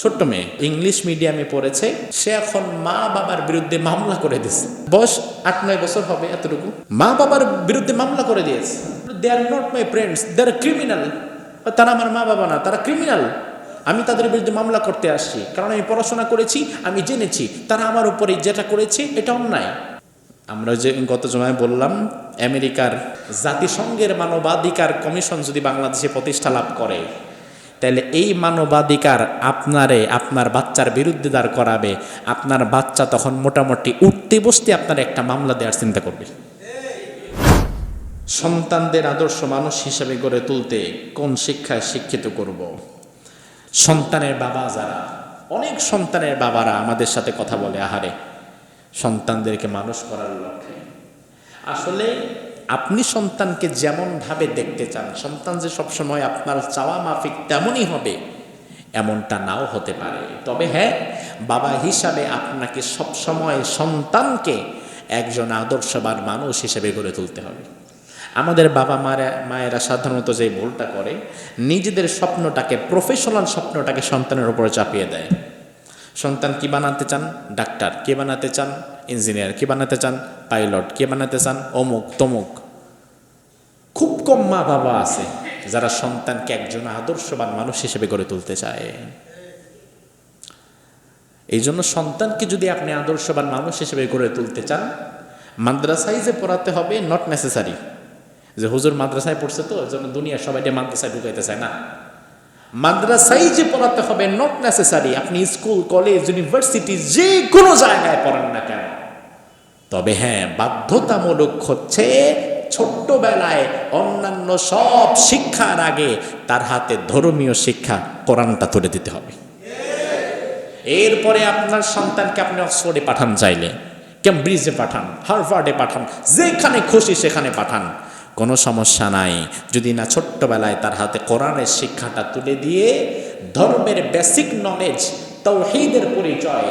ছোট্ট মেয়ে ইংলিশ মিডিয়ামে পড়েছে। সে এখন মা বাবার বিরুদ্ধে মামলা করে দিয়েছে। বয়স আট, নয় বছর হবে এতটুকু। মা বাবার বিরুদ্ধে মামলা করে দিয়েছে। They are not my friends they are criminal তারা আমার মা বাবা না, তারা ক্রিমিনাল আমি তাদের বিরুদ্ধে মামলা করতে আসছি। কারণ আমি পড়াশোনা করেছি, আমি জেনেছি। তারা আমার উপরে যেটা করেছে, এটা অন্যায়। আমরা যে গত জমায় বললাম, আমেরিকার জাতিসংঘের মানবাধিকার কমিশন যদি বাংলাদেশে প্রতিষ্ঠা লাভ করে তাহলে এই মানবাধিকার আপনারে, আপনার বাচ্চার বিরুদ্ধে দাঁড় করাবে। আপনার বাচ্চা তখন মোটামুটি উঠতে বসতে আপনার একটা মামলা দেওয়ার চিন্তা করবে। সন্তানদের আদর্শ মানুষ হিসেবে গড়ে তুলতে কোন শিক্ষায় শিক্ষিত করব? সন্তানের বাবা যারা, অনেক সন্তানের বাবারা আমাদের সাথে কথা বলে, আহারে। সন্তানদেরকে মানুষ করার লক্ষ্যে। আসলে আপনি সন্তানকে যেমনভাবে দেখতে চান, সন্তান যে সবসময় আপনার চাওয়া মাফিক তেমনই হবে, এমনটা নাও হতে পারে। তবে হ্যাঁ বাবা হিসাবে আপনাকে সবসময় সন্তানকে একজন আদর্শবান মানুষ হিসেবে গড়ে তুলতে হবে। আমাদের বাবা মায়েরা মায়েরা সাধারণত যে ভুলটা করে, নিজেদের স্বপ্নটাকে প্রফেশনাল স্বপ্নটাকে সন্তানের উপরে চাপিয়ে দেয়। সন্তান কি বানাতে চান? ডাক্তার। কে বানাতে চান? ইঞ্জিনিয়ার। কে বানাতে চান? পাইলট। কে বানাতে চান? অমুক, তমুক। খুব কম মা বাবা আছে যারা সন্তানকে একজন আদর্শবান মানুষ হিসেবে গড়ে তুলতে চায়। এই জন্য সন্তানকে যদি আপনি আদর্শবান মানুষ হিসেবে গড়ে তুলতে চান, মাদ্রাসায় যে পড়াতে হবে নট নেসেসারি যে হুজুর মাদ্রাসায় পড়ছে তো জন্য দুনিয়া সবাই মাদ্রাসায় ঢুকাইতে চায় না। মাদ্রাসায় যে পড়াতে হবে নট নেসেসারি আপনি স্কুল, কলেজ ইউনিভার্সিটি যে কোনো জায়গায় পড়েন না কেন। তবে হ্যাঁ বাধ্যতামূলক হচ্ছে ছোট্টবেলায় অন্যান্য সব শিক্ষার আগে তার হাতে ধর্মীয় শিক্ষা কোরআনটা তুলে দিতে হবে। এরপরে আপনার সন্তানকে আপনি অক্সফোর্ডে পাঠান চাইলে ক্যামব্রিজে পাঠান, হার্ভার্ডে পাঠান, যেখানে খুশি সেখানে পাঠান। কোনো সমস্যা নাই, যদি না ছোট্টবেলায় তার হাতে কোরআনের শিক্ষাটা তুলে দিয়ে ধর্মের বেসিক নলেজ তৌহিদের পরিচয়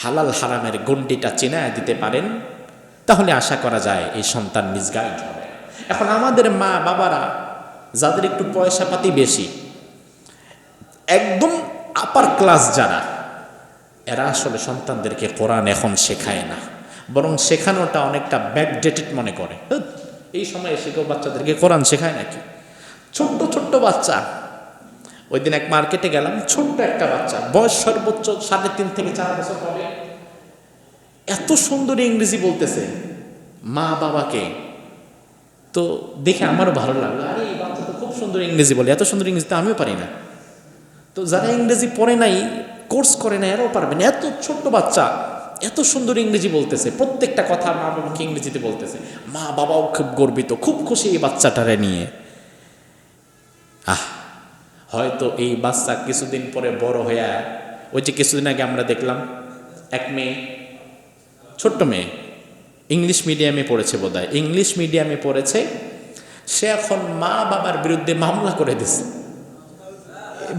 হালাল হারামের গণ্ডিটা চিনায় দিতে পারেন, তাহলে আশা করা যায় এই সন্তান মিসগাইড হবে। এখন আমাদের মা বাবারা, যাদের একটু পয়সা পাতি বেশি, একদম আপার ক্লাস যারা, এরা আসলে সন্তানদেরকে কোরআন এখন শেখায় না। বরং শেখানোটা অনেকটা ব্যাকডেটেড মনে করে। এই সময় কেউ বাচ্চাদেরকে কোরআন শেখায় নাকি? ছোট্ট ছোট্ট বাচ্চা ওই দিন এক মার্কেটে গেলাম, ছোট্ট একটা বাচ্চা, বয়স সর্বোচ্চ সাড়ে তিন থেকে চার বছর হবে। এত সুন্দর ইংরেজি বলতেছে, মা বাবাকে। তো দেখে আমারও ভালো লাগল, আরে এই বাচ্চা তো খুব সুন্দর ইংরেজি বলে, এত সুন্দর ইংরেজি তো আমিও পারি না। তো যারা ইংরেজি পড়ে নাই কোর্স করে নাই, এরাও পারবে না। এত ছোট্ট বাচ্চা, এত সুন্দর ইংরেজি বলতেছে, প্রত্যেকটা কথা মা বাবাকে ইংরেজিতে বলতেছে। মা বাবাও খুব গর্বিত, খুব খুশি এই বাচ্চাটারে নিয়ে। আহ হয়তো এই বাচ্চা কিছুদিন পরে বড় হইয়া ওই যে কিছুদিন আগে আমরা দেখলাম, এক মেয়ে, ছোট্ট মেয়ে, ইংলিশ মিডিয়ামে পড়েছে বোধহয়। ইংলিশ মিডিয়ামে পড়েছে, সে এখন মা বাবার বিরুদ্ধে মামলা করে দিছে।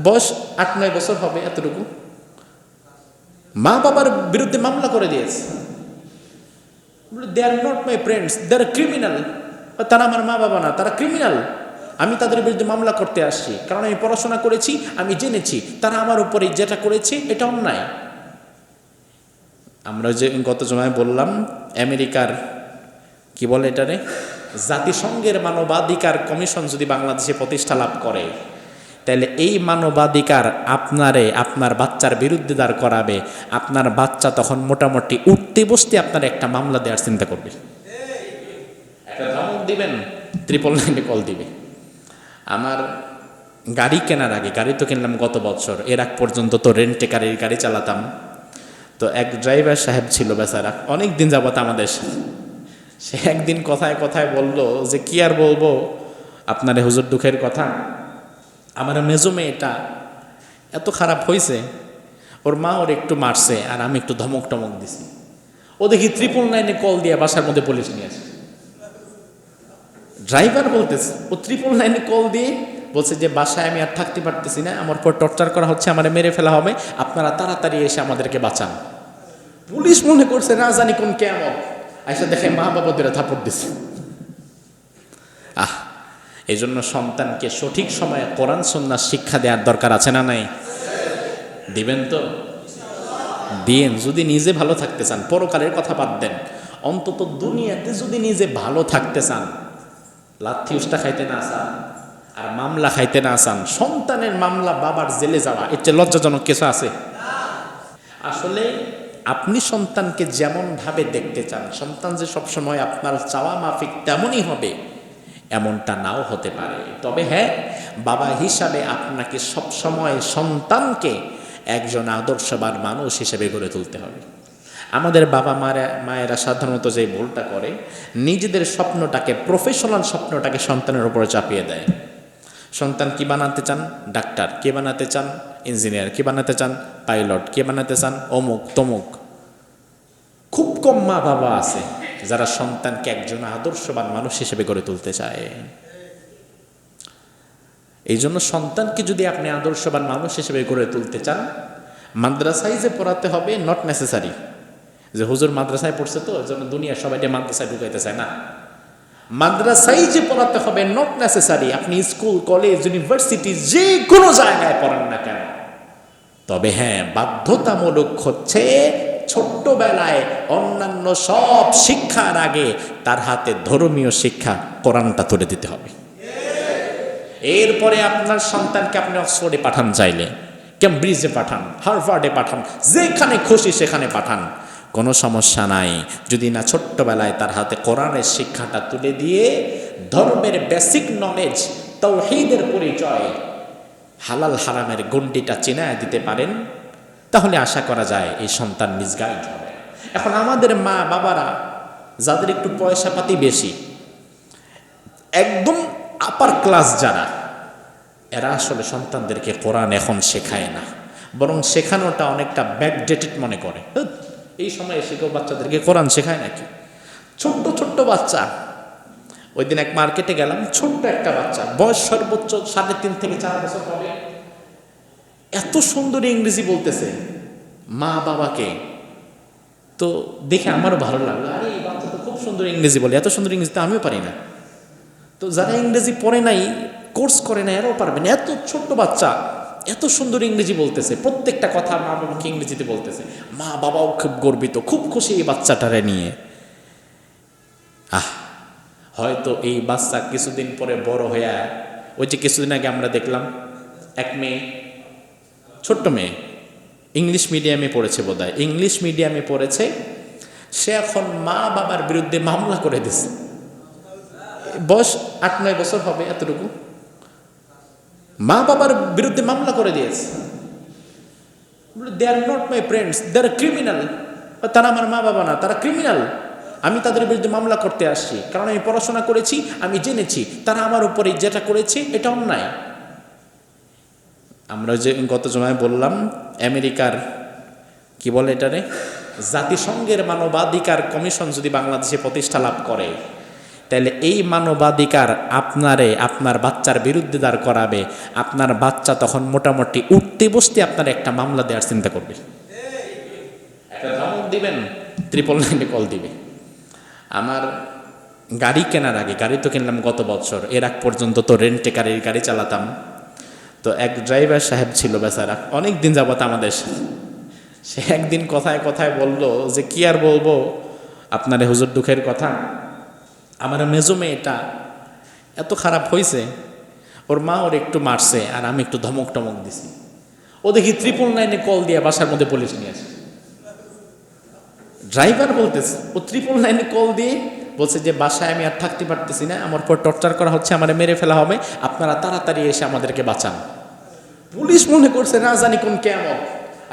বয়স আট, নয় বছর হবে এতটুকু। মা বাবার বিরুদ্ধে মামলা করে দিয়েছে। They are not my friends they are criminal তারা আমার মা বাবা না, তারা ক্রিমিনাল আমি তাদের বিরুদ্ধে মামলা করতে আসছি। কারণ আমি পড়াশোনা করেছি, আমি জেনেছি, তারা আমার উপরে যেটা করেছে, এটা অন্যায়। আমরা যে গত জমায় বললাম, আমেরিকার, কি বলে এটারে? জাতিসংঘের মানবাধিকার কমিশন যদি বাংলাদেশে প্রতিষ্ঠা লাভ করে, তাহলে এই মানবাধিকার আপনারে, আপনার বাচ্চার বিরুদ্ধে দাঁড় করাবে। আপনার বাচ্চা তখন মোটামুটি উঠতে বসতে আপনার একটা মামলা দেওয়ার চিন্তা করবে। একটা ধমক দিবেন ত্রিপল নাইনে কল দিবে। আমার গাড়ি কেনার আগে, গাড়ি তো কিনলাম গত বছর, এর আগ পর্যন্ত তো রেন্টে গাড়ির গাড়ি চালাতাম। তো এক ড্রাইভার সাহেব ছিল বেচারা অনেক দিন যাবত আমাদের সাথে। সে একদিন কথায় কথায় বলল যে, কি আর বলব? আপনার হুজুর দুঃখের কথা। আমার মেজো মেয়েটা এত খারাপ হয়েছে ওর মা ওর একটু মারছে আর আমি একটু ধমক টমক দিছি। ও দেখি ত্রিপল নাইনে কল দিয়ে বাসার মধ্যে পুলিশ নিয়ে আসে। ড্রাইভার বলতেছে, ও ত্রিপল লাইনে কল দিয়ে বলছে যে, বাসায় আমি আর থাকতে পারতেছি না, আমার পর টর্চার করা হচ্ছে, আমার মেরে ফেলা হবে, আপনারা তাড়াতাড়ি এসে আমাদেরকে বাঁচান। পুলিশ মনে করছে, না জানি কোন কেমন। আইসা দেখে মা বাবাদের থাপড় দিছে। আহ এই জন্য সন্তানকে সঠিক সময়ে কোরআন সন্ন্যাস শিক্ষা দেওয়ার দরকার আছে না নাই? দিবেন তো? দিয়েন, যদি নিজে ভালো থাকতে চান, পরকালের কথা বাদ দেন। অন্তত দুনিয়াতে যদি নিজে ভালো থাকতে চান লাথি খাইতে না চান আর মামলা খাইতে না আসান সন্তানের মামলা বাবার জেলে যাওয়া, এর চেয়ে লজ্জাজনক কিছু আছে? আসলে আপনি সন্তানকে যেমনভাবে দেখতে চান, সন্তান যে সবসময় আপনার চাওয়া মাফিক তেমনই হবে, এমনটা নাও হতে পারে। তবে হ্যাঁ বাবা হিসাবে আপনাকে সবসময় সন্তানকে একজন আদর্শবান মানুষ হিসেবে গড়ে তুলতে হবে। আমাদের বাবা মারা মায়েরা সাধারণত যে ভুলটা করে, নিজেদের স্বপ্নটাকে প্রফেশনাল স্বপ্নটাকে সন্তানের উপরে চাপিয়ে দেয়। সন্তান কি বানাতে চান? ডাক্তার। কে বানাতে চান? ইঞ্জিনিয়ার। কে বানাতে চান? পাইলট। কে বানাতে চান? অমুক, তমুক। খুব কম মা বাবা আছে যারা সন্তানকে একজন আদর্শবান মানুষ হিসেবে গড়ে তুলতে চায়। এই জন্য সন্তানকে যদি আপনি আদর্শবান মানুষ হিসেবে গড়ে তুলতে চান, মাদ্রাসায় যে পড়াতে হবে নট নেসেসারি যে হুজুর মাদ্রাসায় পড়ছে তো জন্য দুনিয়া সবাইকে মাদ্রাসায় ঢুকাইতে চায় না। মাদ্রাসাই যে পড়াতে হবে নট নেসেসারি আপনি স্কুল, কলেজ ইউনিভার্সিটি যে কোনো জায়গায় পড়ান না কেন। তবে হ্যাঁ বাধ্যতামূলক হচ্ছে ছোট্টবেলায় অন্যান্য সব শিক্ষার আগে তার হাতে ধর্মীয় শিক্ষা কোরআনটা তুলে দিতে হবে। এরপরে আপনার সন্তানকে আপনি অক্সফোর্ডে পাঠান চাইলে ক্যামব্রিজে পাঠান, হার্ভার্ডে পাঠান, যেখানে খুশি সেখানে পাঠান। কোনো সমস্যা নাই। যদি না ছোট্টবেলায় তার হাতে কোরআনের শিক্ষাটা তুলে দিয়ে ধর্মের বেসিক নলেজ তাও তৌহিদের পরিচয়, হালাল হারামের গণ্ডিটা চেনায় দিতে পারেন, তাহলে আশা করা যায় এই সন্তান মিসগাইড হবে এখন আমাদের মা বাবারা, যাদের একটু পয়সা পাতি বেশি, একদম আপার ক্লাস যারা, এরা আসলে সন্তানদেরকে কোরআন এখন শেখায় না। বরং শেখানোটা অনেকটা ব্যাকডেটেড মনে করে। এই সময় এসে কেউ বাচ্চাদেরকে কোরআন শেখায় নাকি? ছোট্ট ছোট্ট বাচ্চা। ওই দিন এক মার্কেটে গেলাম, ছোট্ট একটা বাচ্চা। বয়স সর্বোচ্চ সাড়ে তিন থেকে চার বছর হবে। এত সুন্দর ইংরেজি বলতেছে, মা বাবাকে। তো দেখে আমারও ভালো লাগল, আরে এই বাচ্চা তো খুব সুন্দর ইংরেজি বলে, এত সুন্দর ইংরেজি তো আমিও পারি না। তো যারা ইংরেজি পড়ে নাই, কোর্স করে নাই, এরাও পারবে না। এত ছোট্ট বাচ্চা। এত সুন্দর ইংরেজি বলতেছে, প্রত্যেকটা কথা মা বাবাকে ইংরেজিতে বলতেছে। মা বাবাও খুব গর্বিত, খুব খুশি এই বাচ্চাটারে নিয়ে। আহ, হয়তো এই বাচ্চা কিছুদিন পরে বড় হইয়া ওই যে কিছুদিন আগে আমরা দেখলাম, এক মেয়ে, ছোট্ট মেয়ে, ইংলিশ মিডিয়ামে পড়েছে বোধহয়। ইংলিশ মিডিয়ামে পড়েছে, সে এখন মা বাবার বিরুদ্ধে মামলা করে দিছে। বয়স আট নয় বছর হবে এতটুকু? মা বাবার বিরুদ্ধে মামলা করে দিয়েছে। They are not my friends they are criminal তারা আমার মা বাবা না, তারা ক্রিমিনাল আমি তাদের বিরুদ্ধে মামলা করতে আসছি, কারণ আমি পড়াশোনা করেছি, আমি জেনেছি, তারা আমার উপরে যেটা করেছে, এটা অন্যায়। আমরা যে গত সময় বললাম, আমেরিকার, কি বলে এটারে? জাতিসংঘের মানবাধিকার কমিশন যদি বাংলাদেশে প্রতিষ্ঠা লাভ করে তাহলে এই মানবাধিকার আপনারে, আপনার বাচ্চার বিরুদ্ধে দাঁড় করাবে। আপনার বাচ্চা তখন মোটামুটি উঠতে বসতে আপনার একটা মামলা দেওয়ার চিন্তা করবে। একটা ধমক দিবেন ত্রিপল নাইনে কল দিবে। আমার গাড়ি কেনার আগে, গাড়ি তো কিনলাম গত বছর, এর আগ পর্যন্ত তো রেন্টে গাড়ির গাড়ি চালাতাম। তো এক ড্রাইভার সাহেব ছিল বেচারা অনেক দিন যাবত আমাদের সে একদিন কথায় কথায় বলল যে, কি আর বলব? আপনার হুজুর দুঃখের কথা? আমার মেজো মেয়েটা এত খারাপ হয়েছে ওর মা ওর একটু মারছে আর আমি একটু ধমক টমক দিছি। ও দেখি ত্রিপল নাইনে কল দিয়ে বাসার মধ্যে পুলিশ নিয়ে আসে। ড্রাইভার বলতেছে, ও ত্রিপল নাইনে কল দিয়ে বলছে যে বাসায় আমি আর থাকতে পারতেছি না, আমার পর টর্চার করা হচ্ছে, আমার মেরে ফেলা হবে, আপনারা তাড়াতাড়ি এসে আমাদেরকে বাঁচান। পুলিশ মনে করছে, না জানি কোন কেমন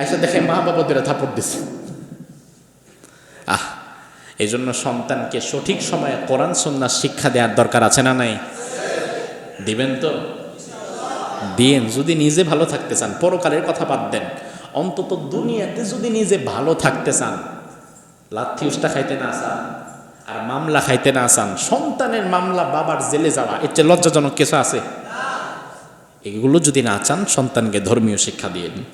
আইসা দেখে মা বাবাদের থাপড় দিছে। আহ এই জন্য সন্তানকে সঠিক সময়ে কোরআন সন্ন্যাস শিক্ষা দেওয়ার দরকার আছে না নাই? দিবেন তো? দিন যদি নিজে ভালো থাকতে চান, পরকালের কথা বাদ দেন। অন্তত দুনিয়াতে যদি নিজে ভালো থাকতে চান, লাথি উষ্টা খাইতে না চান, আর মামলা খাইতে না চান, সন্তানের মামলা বাবার জেলে যাওয়া, এর চেয়ে লজ্জাজনক কিছু আছে? এগুলো যদি না চান, সন্তানকে ধর্মীয় শিক্ষা দিয়ে দিন।